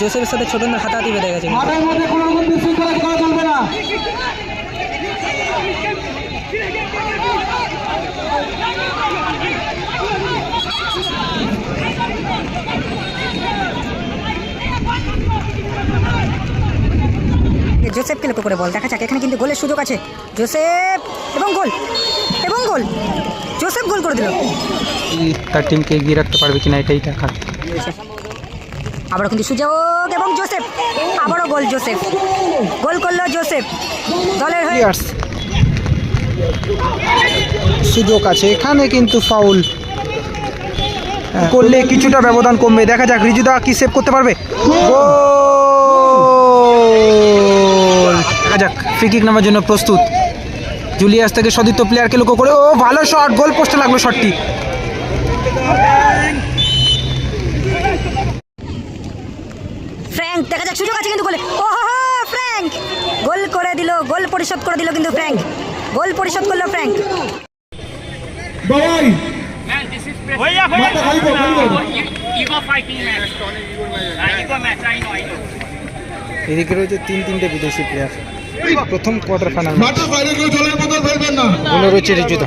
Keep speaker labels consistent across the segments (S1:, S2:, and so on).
S1: জোসেফের সাথে ছোটনদার হাতাহাতি বেঁধে গেছে। কিন্তু।
S2: মাঠের মধ্যে কোনো রকম বিশৃঙ্খলা করা চলবে না।
S3: জোসেফকে লক্ষ্য করে বল দেখা যাক এখানে কিন্তু গোলের সুযোগ আছে। জোসেফ এবং গোল এবং গোল। জোসেফ গোল করে দিল।
S1: তার টিমকে এগিয়ে রাখতে পারবে কিনা এটাই দেখার।
S3: আবারও কিন্তু সুযোগ এবং জোসেফ। আবারও গোল জোসেফ। গোল করল জোসেফ। দলের হয়ে
S4: প্লেয়ার্স সুযোগ আছে। এখানে কিন্তু ফাউল। করলে কিছুটা ব্যবধান কমবে। দেখা যাক রিজুদা কি সেভ করতে পারবে? গোল! দেখা যাক ফ্রিকিক নামার জন্য প্রস্তুত। জুলিয়াস থেকে সতীর্থ প্লেয়ারকে লক্ষ্য করে। ও ভালো শট গোল পোস্টে লাগল শটটি
S3: ফ্র্যাঙ্ক দেখা যাক সুযোগ আছে কিন্তু গোলে ও ফ্র্যাঙ্ক গোল করে দিল গোল পরিশোধ করে দিল কিন্তু ফ্র্যাঙ্ক গোল পরিশোধ করল ফ্র্যাঙ্ক
S4: এদিকে রয়েছে তিন তিনটে বিদেশি প্লেয়ার প্রথম কোয়ার্টার ফাইনাল রয়েছে রিজুদা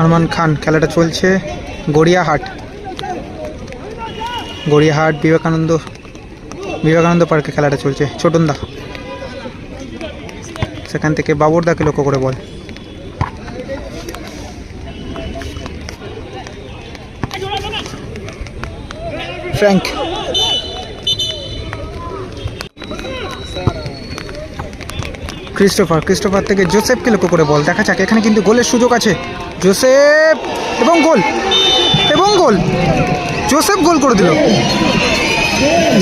S4: আরমান খান, খেলাটা চলছে গড়িয়াহাট। গড়িয়াহাট বিবেকানন্দ বিবেকানন্দ পার্কে খেলাটা চলছে ছোটন দা সেখান থেকে বাবরদাকে লক্ষ্য করে বল। ফ্র্যাঙ্ক। ক্রিস্টোফার ক্রিস্টোফার থেকে জোসেফকে লক্ষ্য করে বল, দেখা যাক, এখানে কিন্তু গোলের সুযোগ আছে। জোসেফ এবং গোল এবং গোল। জোসেফ গোল করে দিল।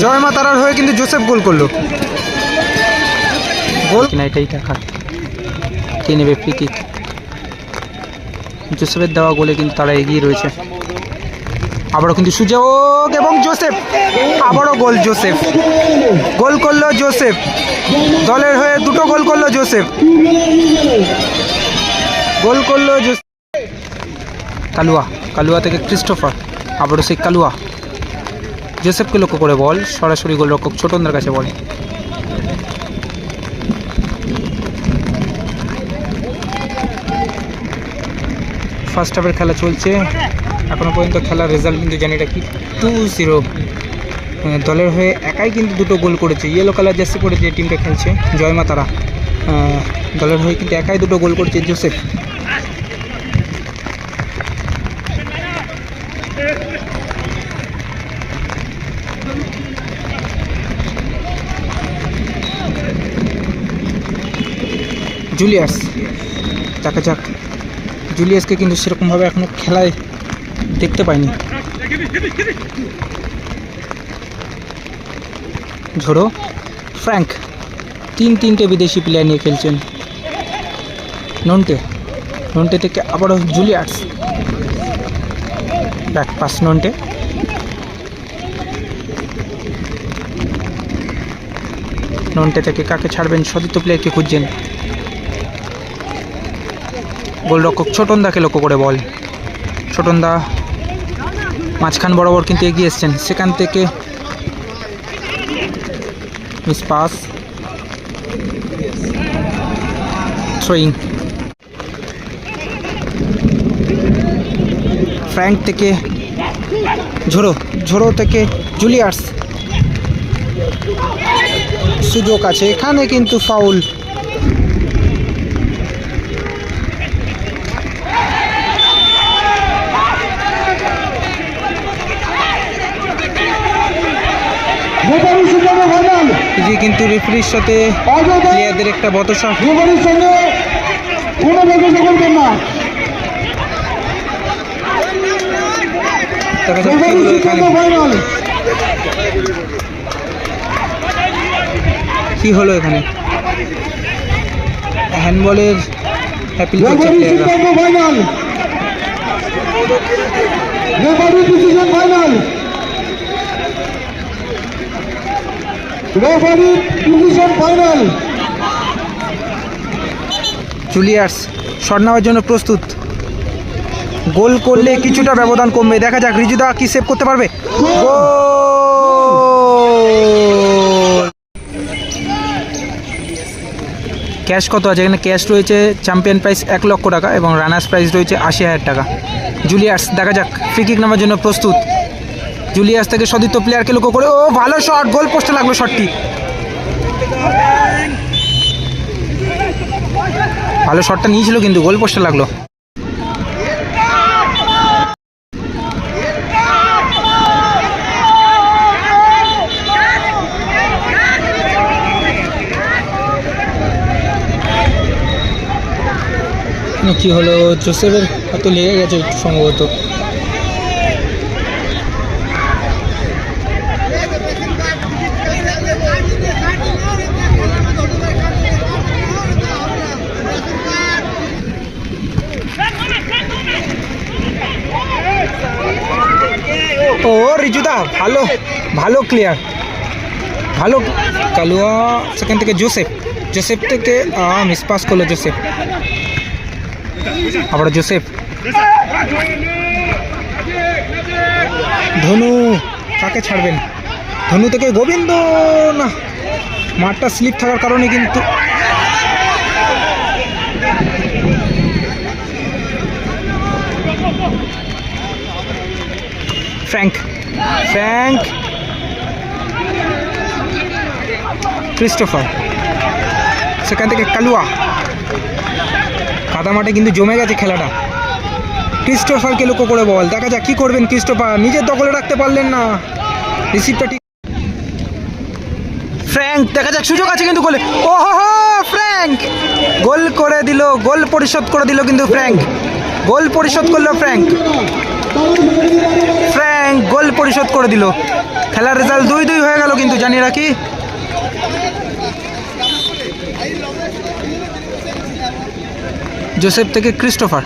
S4: জয় মা তারার হয়ে কিন্তু জোসেফ গোল করল। গোল
S1: কিনা এটাই দেখার কে নেবে ফ্রি কিক জোসেফের দেওয়া গোলে কিন্তু তারা এগিয়ে রয়েছে।
S4: আবারও কিন্তু সুযোগ এবং জোসেফ। আবারও গোল জোসেফ। গোল করল জোসেফ। দলের হয়ে দুটো গোল করল জোসেফ। গোল করল জোসেফ।
S1: কালুয়া কালুয়া থেকে ক্রিস্টোফার, আবারও সেই কালুয়া। জোসেফকে লক্ষ্য করে বল, সরাসরি গোলরক্ষক ছোটনদার কাছে বল। ফার্স্ট হাফের খেলা চলছে। এখনও পর্যন্ত খেলার রেজাল্ট কিন্তু জানি এটা কি টু জিরো দলের হয়ে একাই কিন্তু দুটো গোল করেছে। ইয়েলো কালার জার্সি পরে যে টিমটা খেলছে জয়মা তারা। দলের হয়ে কিন্তু একাই দুটো গোল করেছে জোসেফ জুলিয়াস যাক। জুলিয়াসকে কিন্তু সেরকমভাবে এখনও খেলায় দেখতে পাইনি। ঝোড়ো, ফ্র্যাঙ্ক, তিন তিনটে বিদেশি প্লেয়ার নিয়ে খেলছেন। নন্টে নন্টে থেকে আবারও Julius back pass Nonte. Nonte থেকে কাকে ছাড়বেন, সতীর্থ প্লেয়ারকে খুঁজছেন? গোলরক্ষক ছোটন দাকে লক্ষ্য করে বল। ছোটনদা মাঝখান বরাবর কিন্তু এগিয়ে এসছেন। সেখান থেকে মিস পাস। থ্রোয়িং ফ্র্যাঙ্ক থেকে ঝোড়ো ঝোড়ো থেকে জুলিয়ার্স সুযোগ আছে। এখানে কিন্তু ফাউল
S2: রেফারির সিদ্ধান্ত ফাইনাল
S4: এই যে কিন্তু রেফারির সাথে প্লেয়ারদের একটা বতসা।
S2: রেফারির সঙ্গে কোনো বলতে করবেন না।
S1: কি হলো এখানে? হ্যান্ডবলের
S2: সিদ্ধান্ত ফাইনাল
S4: জুলিয়ার্স শট জন্য প্রস্তুত। গোল করলে কিছুটা ব্যবধান কমবে। দেখা যাক, রিজুদা কি সেভ করতে পারবে? ক্যাশ কত আছে? এখানে ক্যাশ রয়েছে চ্যাম্পিয়ন প্রাইস এক লক্ষ টাকা এবং রানার্স প্রাইস রয়েছে আশি হাজার টাকা। জুলিয়ার্স দেখা যাক ফ্রি কিক নেওয়ার জন্য প্রস্তুত। জুলিয়ার্স থেকে সতীর্থ প্লেয়ারকে লক্ষ্য করে, ও ভালো শট গোল পোস্টে লাগল শটটি ভালো শটটা নিয়েছিল কিন্তু গোল পোস্টে লাগল।
S1: কি হলো, জোসেফের হয়তো লেগে গেছে সম্ভবত।
S4: ও, রিজুদা, ভালো ভালো ক্লিয়ার
S1: ভালো, কালুয়া সেখান থেকে জোসেফ। জোসেফ থেকে মিস পাস করল জোসেফ।
S4: আবার জোসেফ।
S1: ধনু, কাকে ছাড়বেন? ধনু থেকে গোবিন্দ, না, মাঠটা স্লিপ থাকার কারণে কিন্তু
S4: ফ্র্যাঙ্ক ফ্র্যাঙ্ক
S1: ক্রিস্টোফার সেখান থেকে কালুয়া। কাদা মাঠে কিন্তু জমে গেছে খেলাটা। ক্রিস্টোফারকে লক্ষ্য করে বল। দেখা যাক কী করবেন ক্রিস্টোফার নিজের দখলে রাখতে পারলেন না। রিসিভটা ঠিক
S4: ফ্র্যাঙ্ক দেখা যাক, সুযোগ আছে কিন্তু গোলে। ও হো হো ফ্র্যাঙ্ক গোল করে দিল, গোল পরিশোধ করে দিল কিন্তু ফ্র্যাঙ্ক গোল পরিশোধ করল ফ্র্যাঙ্ক পরিশোধ করে দিল। খেলার রেজাল্ট দুই দুই হয়ে গেল কিন্তু জানি রাখি জোসেফ থেকে ক্রিস্টোফার।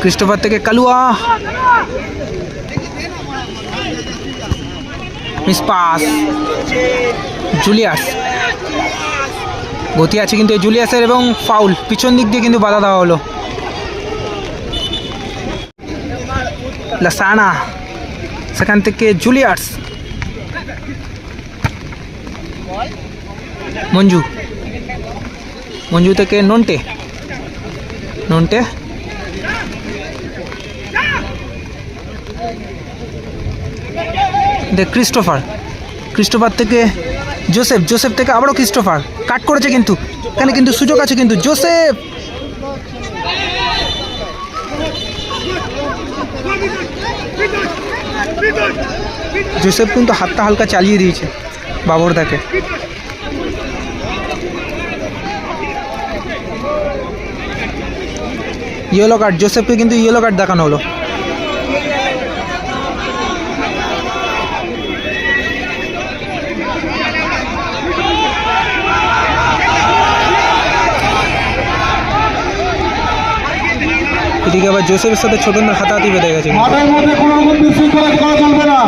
S4: ক্রিস্টোফার থেকে কালুয়া। মিস পাস জুলিয়াস গতি আছে কিন্তু এই জুলিয়াসের এবং ফাউল পিছন দিক দিয়ে কিন্তু বাধা দেওয়া হলো। লাসানা সেখান থেকে জুলিয়াস মঞ্জু মঞ্জু থেকে নন্টে নন্টে দে ক্রিস্টোফার ক্রিস্টোফার থেকে জোসেফ জোসেফ থেকে আবারও ক্রিস্টোফার কাট করেছে কিন্তু এখানে কিন্তু সুযোগ আছে কিন্তু জোসেফ জোসেফ কিন্তু হাতটা হালকা চালিয়ে দিয়েছে বাবরদাকে। ইয়েলো কার্ড জোসেফকে কিন্তু ইয়েলো কার্ড দেখানো হলো। এদিকে আবার জোসেফের সাথে ছোটনার হাতাহাতি বেঁধে গেছে।
S2: মাঠের মধ্যে কোনো রকম বিশৃঙ্খলা করা চলবে না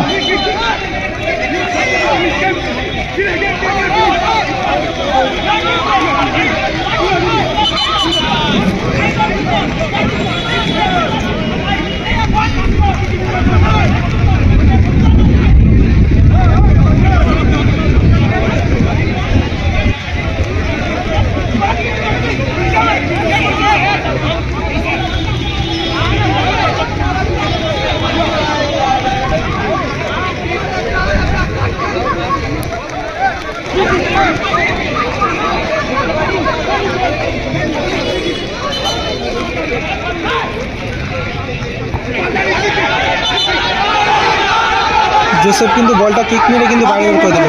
S1: জোসেফ কিন্তু বলটা কিক মেরে কিন্তু বাইরে করে দিল।